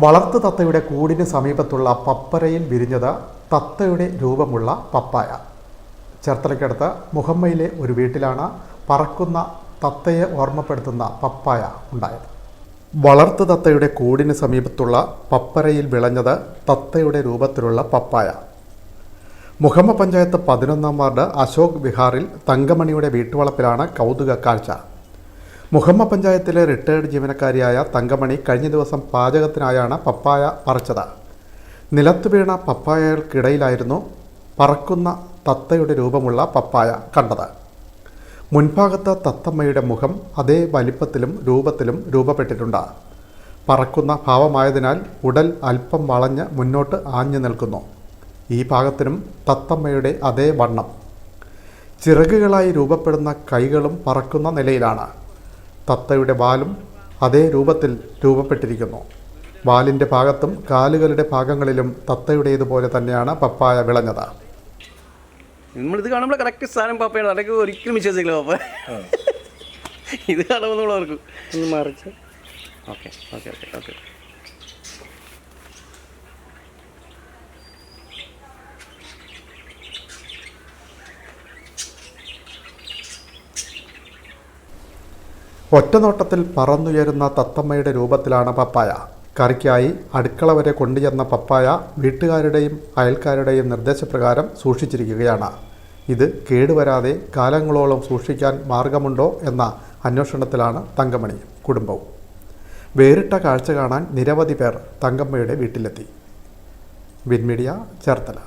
വളർത്തു തത്തയുടെ കൂടിന് സമീപത്തുള്ള പപ്പരയിൽ വിരിഞ്ഞത് തത്തയുടെ രൂപമുള്ള പപ്പായ. ചേർത്തലയ്ക്കടുത്ത് മുഹമ്മയിലെ ഒരു വീട്ടിലാണ് പറക്കുന്ന തത്തയെ ഓർമ്മപ്പെടുത്തുന്ന പപ്പായ ഉണ്ടായത്. വളർത്തു തത്തയുടെ കൂടിന് സമീപത്തുള്ള പപ്പരയിൽ വിളഞ്ഞത് തത്തയുടെ രൂപത്തിലുള്ള പപ്പായ. മുഹമ്മ പഞ്ചായത്ത് പതിനൊന്നാം വാർഡ് അശോക് വിഹാറിൽ തങ്കമണിയുടെ വീട്ടുവളപ്പിലാണ് കൗതുക കാഴ്ച മുഹമ്മ പഞ്ചായത്തിലെ റിട്ടയേർഡ് ജീവനക്കാരിയായ തങ്കമണി കഴിഞ്ഞ ദിവസം പാചകത്തിനായാണ് പപ്പായ പറിച്ചത്. നിലത്ത് വീണ പപ്പായകൾക്കിടയിലായിരുന്നു പറക്കുന്ന തത്തയുടെ രൂപമുള്ള പപ്പായ കണ്ടത്. മുൻഭാഗത്ത് തത്തമ്മയുടെ മുഖം അതേ വലിപ്പത്തിലും രൂപത്തിലും രൂപപ്പെട്ടിട്ടുണ്ട്. പറക്കുന്ന ഭാവമായതിനാൽ ഉടൽ അല്പം വളഞ്ഞ് മുന്നോട്ട് ആഞ്ഞു നിൽക്കുന്നു. ഈ ഭാഗത്തിനും തത്തമ്മയുടെ അതേ വണ്ണം. ചിറകുകളായി രൂപപ്പെടുന്ന കൈകളും പറക്കുന്ന നിലയിലാണ്. തത്തയുടെ വാലും അതേ രൂപത്തിൽ രൂപപ്പെട്ടിരിക്കുന്നു. വാലിന്റെ ഭാഗത്തും കാലുകളുടെ ഭാഗങ്ങളിലും തത്തയുടേതുപോലെ തന്നെയാണ് പപ്പായ വിളഞ്ഞത്. നമ്മളിത് കാണുമ്പോൾ കറക്റ്റ് സാധനം പപ്പയാണ്. അതൊക്കെ ഒരിക്കലും വിശ്വസിക്കില്ല പപ്പ. ഇത് കാണുമ്പോൾ നമ്മൾ ഓർക്കും. ഒന്ന് മറിച്ച്. ഓക്കെ ഓക്കെ ഓക്കെ ഓക്കെ ഒറ്റനോട്ടത്തിൽ പറന്നുയരുന്ന തത്തമ്മയുടെ രൂപത്തിലാണ് പപ്പായ. കറിക്കായി അടുക്കള വരെ കൊണ്ടുചെന്ന പപ്പായ വീട്ടുകാരുടെയും അയൽക്കാരുടെയും നിർദ്ദേശപ്രകാരം സൂക്ഷിച്ചിരിക്കുകയാണ്. ഇത് കേടുവരാതെ കാലങ്ങളോളം സൂക്ഷിക്കാൻ മാർഗമുണ്ടോ എന്ന അന്വേഷണത്തിലാണ് തങ്കമണി കുടുംബവും. വേറിട്ട കാഴ്ച കാണാൻ നിരവധി പേർ തങ്കമ്മയുടെ വീട്ടിലെത്തി. വിൻമീഡിയ ചേർത്തല.